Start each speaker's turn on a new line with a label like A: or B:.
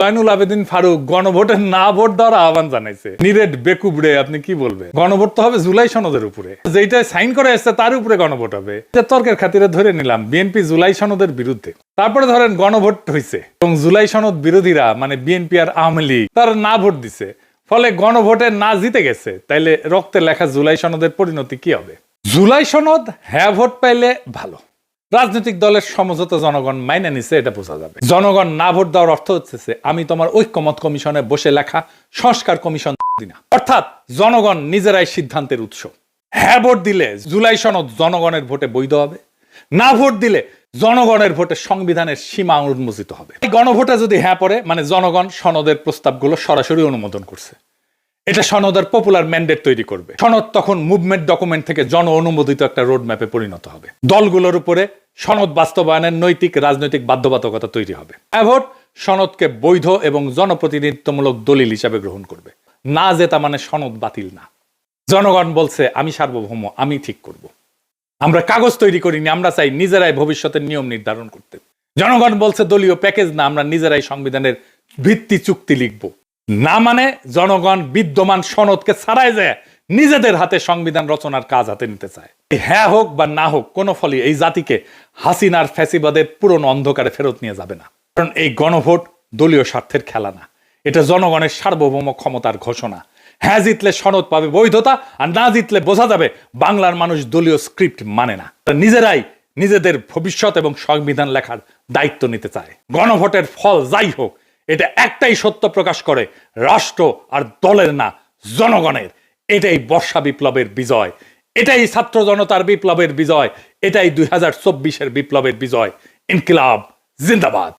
A: জয়নুল আবেদিন ফারুক গণভোটের না ভোট দেওয়ার আহ্বান জানাইছে। নিরেট বেকুবড়ে আপনি কি বলবেন? গণভোট তো হবে জুলাই সনদের উপরে। যেটা সাইন করে এসছে তার উপরে গণভোট হবে। তর্কের খাতিরে ধরে নিলাম, বিএনপি জুলাই সনদের বিরুদ্ধে। তারপরে ধরেন গণভোট হয়েছে এবং জুলাই সনদ বিরোধীরা মানে বিএনপি আর আওয়ামী লীগ, তারা না ভোট দিছে। ফলে গণভোটে না জিতে গেছে। তাইলে রক্তে লেখা জুলাই সনদের পরিণতি কি হবে? জুলাই সনদ হ্যাঁ ভোট পাইলে ভালো। রাজনৈতিক দলের সমঝোতা জনগণ মাইনে নিছে, এটা বোঝা যাবে। জনগণ না ভোট দেওয়ার অর্থ হচ্ছে আমি তোমার ঐক্যমত কমিশনে বসে লেখা সংস্কার কমিশন দিনা অর্থাৎ জনগণ নিজেরাই সিদ্ধান্তের উৎস। হ্যাঁ ভোট দিলে জুলাই সনদ জনগণের ভোটে বৈধ হবে। না ভোট দিলে জনগণের ভোটে সংবিধানের সীমা উন্মোচিত হবে। এই গণভোটে যদি হ্যাঁ পড়ে মানে জনগণ সনদের প্রস্তাবগুলো সরাসরি অনুমোদন করছে। এটা সনদের পপুলার ম্যান্ডেট তৈরি করবে। সনদ তখন মুভমেন্ট ডকুমেন্ট থেকে জন অনুমোদিত একটা রোড ম্যাপে পরিণত হবে। দলগুলোর উপরে সনদ বাস্তবায়নের নৈতিক, রাজনৈতিক বাধ্যবাধকতা তৈরি হবে। ভোট সনদকে বৈধ এবং জনপ্রতিনিধিত্বমূলক দলিল হিসাবে গ্রহণ করবে। না জেতা মানে সনদ বাতিল না। জনগণ বলছে, আমি সার্বভৌম, আমি ঠিক করব। আমরা কাগজ তৈরি করিনি, আমরা চাই নিজেরাই ভবিষ্যতের নিয়ম নির্ধারণ করতে। জনগণ বলছে, দলীয় প্যাকেজ না, আমরা নিজেরাই সংবিধানের ভিত্তি চুক্তি লিখব। না মানে জনগণ বিদ্যমান সনদকে ছাড়াই যায় নিজেদের হাতে সংবিধান রচনার কাজ হাতে নিতে চায়। হ্যাঁ হোক বা না হোক, কোনো ফলে এই জাতিকে হাসিনার ফ্যাসিবাদের পুরনো অন্ধকারে ফেরত নিয়ে যাবে না। কারণ এই গণভোট দলীয় স্বার্থের খেলা না। এটা জনগণের সার্বভৌম ক্ষমতার ঘোষণা। হ্যাঁ জিতলে সনদ পাবে বৈধতা, আর না জিতলে বোঝা যাবে বাংলার মানুষ দলীয় স্ক্রিপ্ট মানে না। নিজেরাই নিজেদের ভবিষ্যৎ এবং সংবিধান লেখার দায়িত্ব নিতে চায়। গণভোটের ফল যাই হোক, এটা একটাই সত্য প্রকাশ করে, রাষ্ট্র আর দলের না, জনগণের। এটাই বর্ষা বিপ্লবের বিজয়। এটাই ছাত্র জনতার বিপ্লবের বিজয়। এটাই দুই হাজার চব্বিশের বিপ্লবের বিজয়। ইনকিলাব, জিন্দাবাদ।